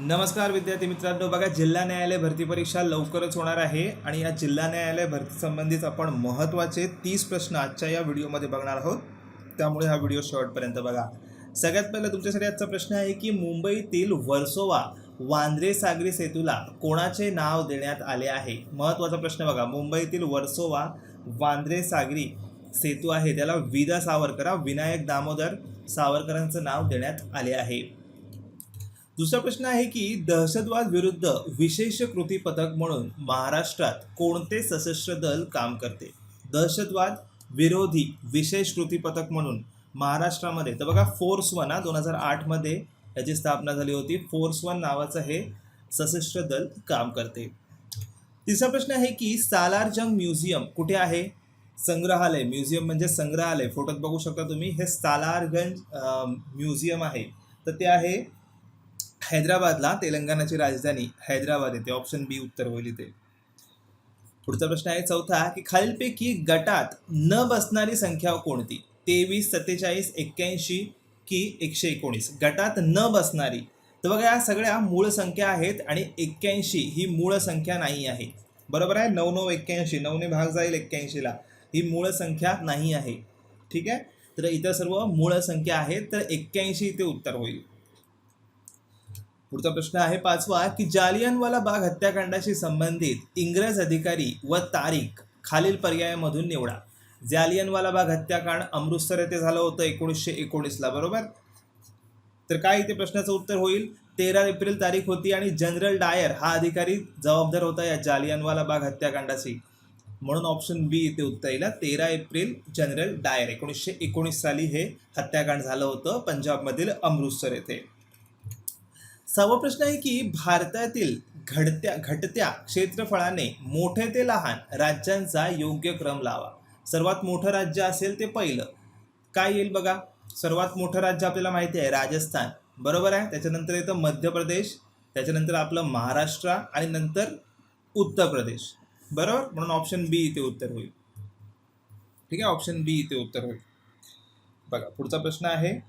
नमस्कार विद्यार्थी मित्रांनो बघा जिल्हा न्यायालय भरती परीक्षा लवकरच होणार आहे आणि या जिल्हा न्यायालय भरती संबंधित आपण महत्त्वाचे तीस प्रश्न आजच्या या व्हिडिओमध्ये बघणार आहोत. त्यामुळे हा व्हिडिओ शेवटपर्यंत बघा. सगळ्यात पहिला तुमच्यासाठी आजचा प्रश्न आहे की मुंबईतील वर्सोवा वांद्रे सागरी सेतूला कोणाचे नाव देण्यात आले आहे? महत्त्वाचा प्रश्न बघा. मुंबईतील वर्सोवा वांद्रे सागरी सेतू आहे. त्याला विदा सावरकर विनायक दामोदर सावरकरांचं नाव देण्यात आले आहे. दुसरा प्रश्न आहे की दहशतवाद विरुद्ध विशेष कृती पथक म्हणून महाराष्ट्रात कोणते सशस्त्र दल काम करते? दहशतवाद विरोधी विशेष कृती पथक म्हणून महाराष्ट्रामध्ये तर बघा फोर्स वन हा दोन हजार आठमध्ये याची स्थापना झाली होती. फोर्स वन नावाचं हे सशस्त्र दल काम करते. तिसरा प्रश्न आहे की सालारजंग म्युझियम कुठे आहे? संग्रहालय म्युझियम म्हणजे संग्रहालय. फोटोत बघू शकता तुम्ही हे सालारगंज म्युझियम आहे. तर ते आहे हैदराबादला तेलंगणाची राजधानी हैदराबाद येते. ऑप्शन बी उत्तर होईल इथे. पुढचा प्रश्न आहे चौथा की खालीलपैकी गटात न बसणारी संख्या कोणती? तेवीस सत्तेचाळीस एक्क्याऐंशी की एकशे एकोणीस. गटात न बसणारी. तर बघा या सगळ्या मूळ संख्या आहेत आणि एक्क्याऐंशी ही मूळ संख्या नाही आहे. बरोबर आहे? नऊ नऊ एक्क्याऐंशी. नऊने भाग जाईल एक्क्याऐंशीला. ही मूळ संख्या नाही आहे. ठीक आहे? तर इतर सर्व मूळ संख्या आहेत. तर एक्क्याऐंशी इथे उत्तर होईल. पुढचा प्रश्न आहे पाचवा की जालियनवाला बाग हत्याकांडाशी संबंधित इंग्रज अधिकारी व तारीख खालील पर्यायामधून निवडा. जालियनवाला बाग हत्याकांड अमृतसर येथे झालं होतं एकोणीसशे एकोणीसला बरोबर? तर काय इथे प्रश्नाचं उत्तर होईल? तेरा एप्रिल तारीख होती आणि जनरल डायर हा अधिकारी जबाबदार होता या जालियनवाला बाग हत्याकांडाशी. म्हणून ऑप्शन बी इथे उत्तर येईल. तेरा एप्रिल जनरल डायर एकोणीसशे एकोणीस साली हे हत्याकांड झालं होतं पंजाबमधील अमृतसर येथे. सहावा प्रश्न आहे की भारतातील घडत्या घटत्या क्षेत्रफळाने मोठे ते लहान राज्यांचा योग्य क्रम लावा. सर्वात मोठं राज्य असेल ते पहिलं. काय येईल बघा? सर्वात मोठं राज्य आपल्याला माहिती आहे राजस्थान. बरोबर आहे? त्याच्यानंतर येतं मध्य प्रदेश त्याच्यानंतर आपलं महाराष्ट्र आणि नंतर उत्तर प्रदेश. बरोबर? म्हणून ऑप्शन बी इथे उत्तर होईल. ठीक आहे? ऑप्शन बी इथे उत्तर होईल. बघा पुढचा प्रश्न आहे.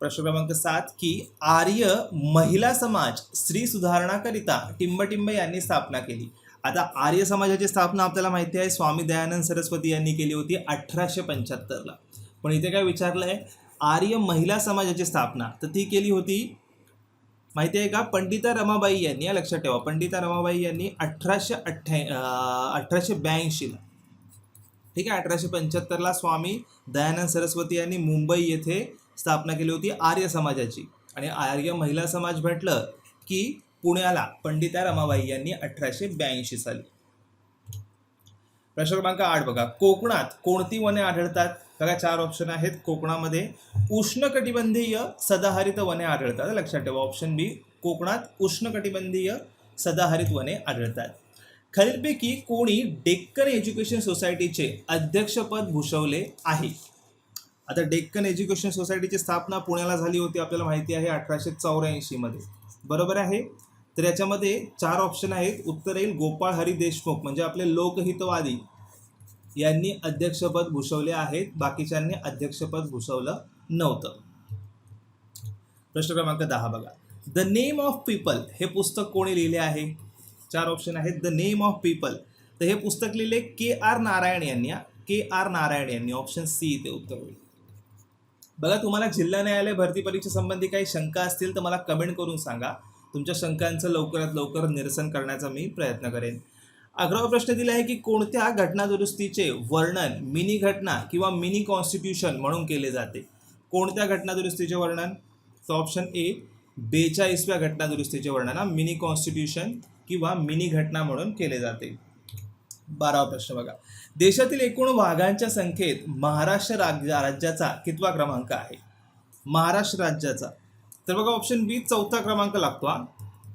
प्रश्न क्रमांक सात की आर्य महिला समाज स्त्री सुधारणाकरिता टिंबटिंब यांनी स्थापना केली. आता आर्य समाजाची स्थापना आपल्याला माहिती आहे स्वामी दयानंद सरस्वती यांनी केली होती अठराशे पंच्याहत्तरला. पण इथे काय विचारलं आहे आर्य महिला समाजाची स्थापना तर ती केली होती माहिती आहे का? पंडिता रमाबाई यांनी या लक्षात ठेवा पंडिता रमाबाई यांनी अठराशे अठ्ठ्या अठराशे ब्याऐंशीला ठीक आहे अठराशे पंच्याहत्तरला स्वामी दयानंद सरस्वती यांनी मुंबई येथे स्थापना केली होती आर्य समाजाची. आणि आर्य महिला समाज म्हटलं की पुण्याला पंडिता रमाबाई यांनी अठराशे ब्याऐंशी साली. प्रश्न क्रमांक आठ बघा. कोकणात कोणती वने आढळतात? बघा चार ऑप्शन आहेत. कोकणामध्ये उष्णकटिबंधीय सदाहरित वने आढळतात. लक्षात ठेवा ऑप्शन बी कोकणात उष्णकटिबंधीय सदाहरित वने आढळतात. खालीलपैकी कोणी डेक्कन एज्युकेशन सोसायटीचे अध्यक्षपद भूषवले आहे? आता डेक्कन एज्युकेशन सोसायटीची स्थापना पुण्याला झाली होती आपल्याला माहिती आहे अठराशे चौऱ्याऐंशीमध्ये बरोबर आहे? तर याच्यामध्ये चार ऑप्शन आहेत. उत्तर येईल गोपाळ हरी देशमुख म्हणजे आपले लोकहितवादी. यांनी अध्यक्षपद भूषवले आहेत. बाकीच्यांनी अध्यक्षपद भूषवलं नव्हतं. प्रश्न क्रमांक दहा बघा. द नेम ऑफ पीपल हे पुस्तक कोणी लिहिले आहे? चार ऑप्शन आहेत. द नेम ऑफ पीपल तर हे पुस्तक लिहिले के आर नारायण यांनी के आर नारायण यांनी. ऑप्शन सी इथे उत्तर होईल. बघा तुम्हाला जिल्हा न्यायालय भरती परीक्षेसंबंधी काही शंका असतील तर मला कमेंट करून सांगा. तुमच्या शंकांचं लवकरात लवकर निरसन करण्याचा मी प्रयत्न करेन. अकरावा प्रश्न दिला आहे की कोणत्या घटनादुरुस्तीचे वर्णन मिनी घटना किंवा मिनी कॉन्स्टिट्यूशन म्हणून केले जाते? कोणत्या घटनादुरुस्तीचे वर्णन? तर ऑप्शन ए बेचाळीसव्या घटनादुरुस्तीचे वर्णन हा मिनी कॉन्स्टिट्यूशन किंवा मिनी घटना म्हणून केले जाते. बारावा प्रश्न बघा. देशातील एकूण वाघांच्या संख्येत महाराष्ट्र राज्याचा कितवा क्रमांक आहे? महाराष्ट्र राज्याचा. तर बघा ऑप्शन बी चौथा क्रमांक लागतो हा.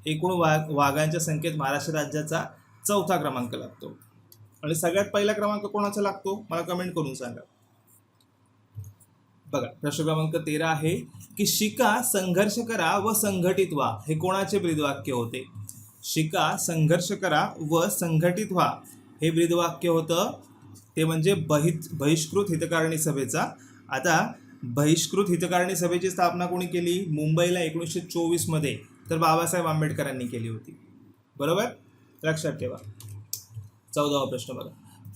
एकूण वाघ वाघांच्या संख्येत महाराष्ट्र राज्याचा चौथा क्रमांक लागतो. आणि सगळ्यात पहिला क्रमांक कोणाचा लागतो? मला कमेंट करून सांगा. बघा प्रश्न क्रमांक तेरा आहे की शिका संघर्ष करा व संघटित व्हा. हे कोणाचे ब्रीदवाक्य होते? शिका संघर्ष करा व संघटित व्हा. हे ब्रीदवाक्य होतं. ते म्हणजे बहित बहिष्कृत हितकारणी सभेचा. आता बहिष्कृत हितकारणी सभेची स्थापना कोणी केली? मुंबईला एकोणीसशे चोवीसमध्ये तर बाबासाहेब आंबेडकरांनी केली होती. बरोबर? लक्षात ठेवा. चौदावा प्रश्न बघा.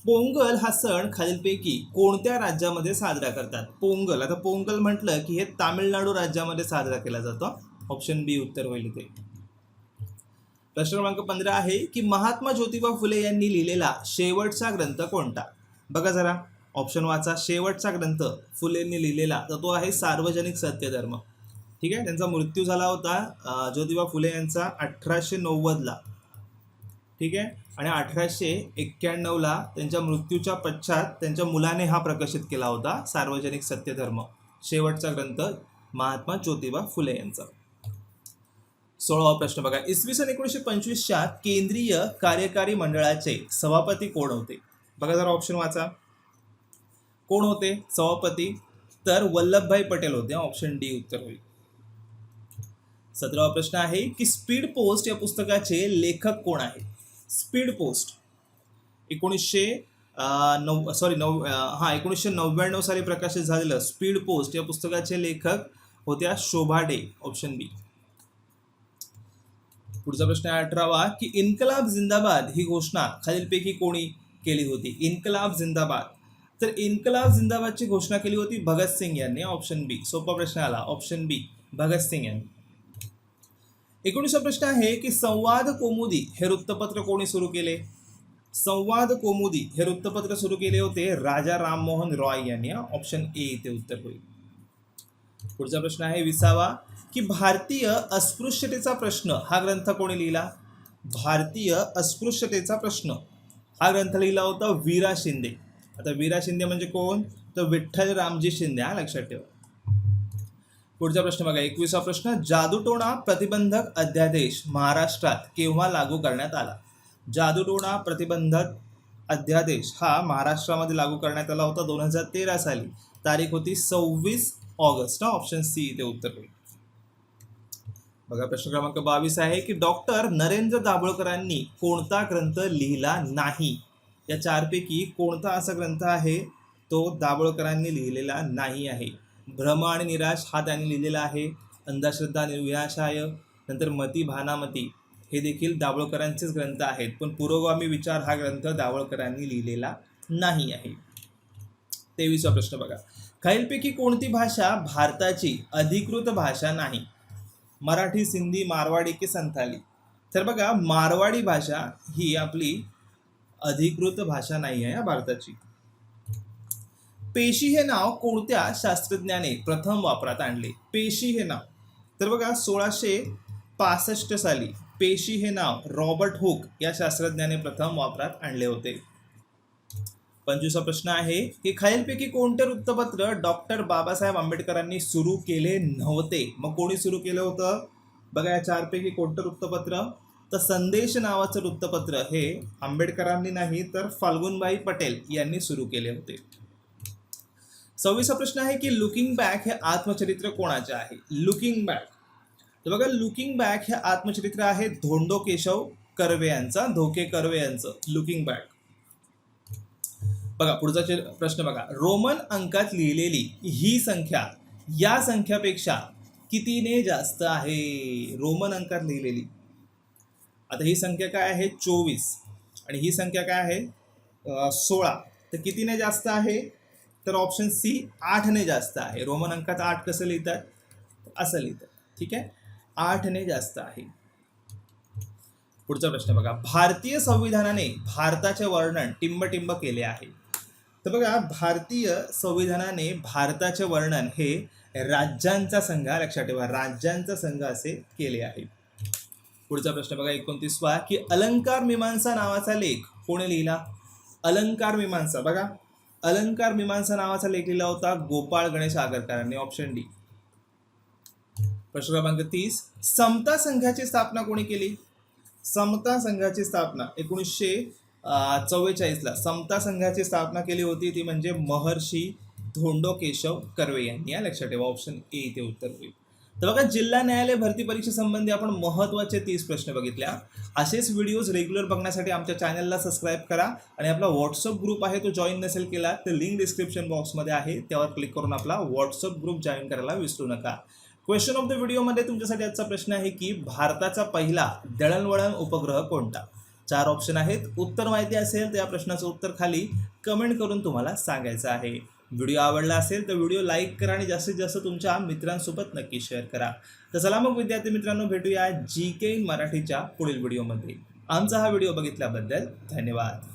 पोंगल हा सण खालीलपैकी कोणत्या राज्यामध्ये साजरा करतात? पोंगल. आता पोंगल म्हटलं की हे तामिळनाडू राज्यामध्ये साजरा केला जातो. ऑप्शन बी उत्तर होईल इथे. प्रश्न क्रमांक पंधरा आहे की महात्मा ज्योतिबा फुले यांनी लिहिलेला शेवटचा ग्रंथ कोणता? बघा जरा. ऑप्शन वाचा. शेवटचा ग्रंथ फुलेंनी लिहिलेला तर तो आहे सार्वजनिक सत्यधर्म. ठीक आहे? त्यांचा मृत्यू झाला होता ज्योतिबा फुले यांचा अठराशे नव्वदला. ठीक आहे? आणि अठराशे एक्क्याण्णवला त्यांच्या मृत्यूच्या पश्चात त्यांच्या मुलाने हा प्रकाशित केला होता सार्वजनिक सत्यधर्म. शेवटचा ग्रंथ महात्मा ज्योतिबा फुले यांचा. सोळावा प्रश्न बघा. इसवी सन एकोणीसशे पंचवीसच्या केंद्रीय कार्यकारी मंडळाचे सभापती कोण होते? बघा जरा ऑप्शन वाचा. कोण होते? सभापती तर वल्लभभाई पटेल होते. ऑप्शन डी उत्तर होईल. सतरावा प्रश्न आहे की स्पीड पोस्ट या पुस्तकाचे लेखक कोण आहेत स्पीड पोस्ट. एकोणीसशे नऊ सॉरी नऊ हा एकोणीसशे नव्याण्णव साली प्रकाशित झालेलं स्पीड पोस्ट या पुस्तकाचे लेखक होत्या शोभा डे. ऑप्शन बी पुढचा प्रश्न आहे अठरावा की इन्कलाब जिंदाबाद ही घोषणा खालीलपैकी कोणी केली होती? इन्कलाब जिंदाबाद. तर इन्कलाब जिंदाबादची घोषणा केली होती भगतसिंग यांनी ऑप्शन बी सोपा प्रश्न आला ऑप्शन बी भगतसिंग यांनी. एकोणीसवा प्रश्न आहे की संवाद कोमुदी हे वृत्तपत्र कोणी सुरू केले? संवाद कोमुदी हे वृत्तपत्र सुरू केले होते राजा राममोहन रॉय यांनी. ऑप्शन ए इथे उत्तर होईल. पुढचा प्रश्न आहे विसावा की भारतीय अस्पृश्यतेचा प्रश्न हा ग्रंथ कोणी लिहिला? भारतीय अस्पृश्यतेचा प्रश्न. हा ग्रंथ लिहिला होता वीरा शिंदे. आता वीरा शिंदे म्हणजे कोण? तर विठ्ठल रामजी शिंदे हा लक्षात ठेवा. पुढचा प्रश्न बघा एकविसा प्रश्न जादूटोणा प्रतिबंधक अध्यादेश महाराष्ट्रात केव्हा लागू करण्यात आला? जादूटोणा प्रतिबंधक अध्यादेश हा महाराष्ट्रामध्ये लागू करण्यात आला होता दोन हजार तेरा साली. तारीख होती सव्वीस ऑगस्ट हा ऑप्शन सी इथे उत्तर होईल. बघा प्रश्न क्रमांक बावीस आहे की डॉक्टर नरेंद्र दाभोळकरांनी कोणता ग्रंथ लिहिला नाही? या चारपैकी कोणता असा ग्रंथ आहे? तो दाभोळकरांनी लिहिलेला नाही आहे. भ्रम आणि निराश हा त्यांनी लिहिलेला आहे. अंधश्रद्धा निर्विनाशाय नंतर मती भानामती हे देखील दाभोळकरांचेच ग्रंथ आहेत. पण पुरोगामी विचार हा ग्रंथ दाभोळकरांनी लिहिलेला नाही आहे. तेवीसवा प्रश्न बघा. खालीलपैकी कोणती भाषा भारताची अधिकृत भाषा नाही? मराठी सिंधी मारवाडी की संथाली? तर बघा मारवाडी भाषा ही आपली अधिकृत भाषा नाही आहे या भारताची. पेशी हे नाव कोणत्या शास्त्रज्ञाने प्रथम वापरात आणले? पेशी हे नाव. तर बघा सोळाशे पासष्ट साली पेशी हे नाव रॉबर्ट हुक या शास्त्रज्ञाने प्रथम वापरात आणले होते. पंचवीसा प्रश्न आहे की खालीलपैकी कोणते वृत्तपत्र डॉक्टर बाबासाहेब आंबेडकरांनी सुरू केले नव्हते? मग कोणी सुरू केलं होतं? बघा या चारपैकी कोणतं वृत्तपत्र? तर संदेश नावाचं वृत्तपत्र हे आंबेडकरांनी नाही तर फाल्गुनबाई पटेल यांनी सुरू केले होते. सव्वीसा प्रश्न आहे की लुकिंग बॅक हे आत्मचरित्र कोणाचे आहे? Looking back. तर बघा लुकिंग बॅक हे आत्मचरित्र आहे धोंडो केशव कर्वे यांचा धोके कर्वे यांचं लुकिंग बॅक. बघा पुढचा प्रश्न बघा. रोमन अंकात लिहिलेली ही संख्या या संख्यापेक्षा कितीने जास्त आहे? रोमन अंकात लिहिलेली. आता ही संख्या काय आहे? चोवीस. आणि ही संख्या काय आहे? सोळा. तर कितीने जास्त आहे? तर ऑप्शन सी आठने जास्त आहे. रोमन अंकात आठ कसं लिहितात? असं लिहितात. ठीक आहे? आठने जास्त आहे. पुढचा प्रश्न बघा. भारतीय संविधानाने भारताचे वर्णन टिंबटिंब केले आहे. तर बघा भारतीय संविधानाने भारताचे वर्णन हे राज्यांचा संघ लक्षात ठेवा राज्यांचा संघ असे केले आहे. पुढचा प्रश्न बघा एकोणतीसवा की अलंकार मीमांसा नावाचा लेख कोणी लिहिला? अलंकार मीमांसा. बघा अलंकार मीमांसा नावाचा लेख लिहिला होता गोपाळ गणेश आगरकरांनी ऑप्शन डी प्रश्न क्रमांक तीस समता संघाची स्थापना कोणी केली? समता संघाची स्थापना एकोणीसशे चव्वेचाळीसला समता संघाची स्थापना केली होती. ती म्हणजे महर्षी धोंडो केशव कर्वे यांनी. या लक्षात ठेवा ऑप्शन ए इथे उत्तर होईल. तर बघा जिल्हा न्यायालय भरती परीक्षेसंबंधी आपण महत्त्वाचे तीस प्रश्न बघितल्या. असेच व्हिडिओज रेग्युलर बघण्यासाठी आमच्या चॅनलला सबस्क्राईब करा आणि आपला व्हॉट्सअप ग्रुप आहे तो जॉईन नसेल केला तर लिंक डिस्क्रिप्शन बॉक्समध्ये आहे. त्यावर क्लिक करून आपला व्हॉट्सअप ग्रुप जॉईन करायला विसरू नका. क्वेश्चन ऑफ द व्हिडिओमध्ये तुमच्यासाठी आजचा प्रश्न आहे की भारताचा पहिला दळणवळण उपग्रह कोणता? चार ऑप्शन आहेत. उत्तर माहिती असेल तर या प्रश्नाचं उत्तर खाली कमेंट करून तुम्हाला सांगायचं आहे. व्हिडिओ आवडला असेल तर व्हिडिओ लाईक करा आणि जास्तीत जास्त तुमच्या मित्रांसोबत नक्की शेअर करा. तर चला मग विद्यार्थी मित्रांनो भेटूया जी के मराठीच्या पुढील व्हिडिओमध्ये आमचा हा व्हिडिओ बघितल्याबद्दल धन्यवाद.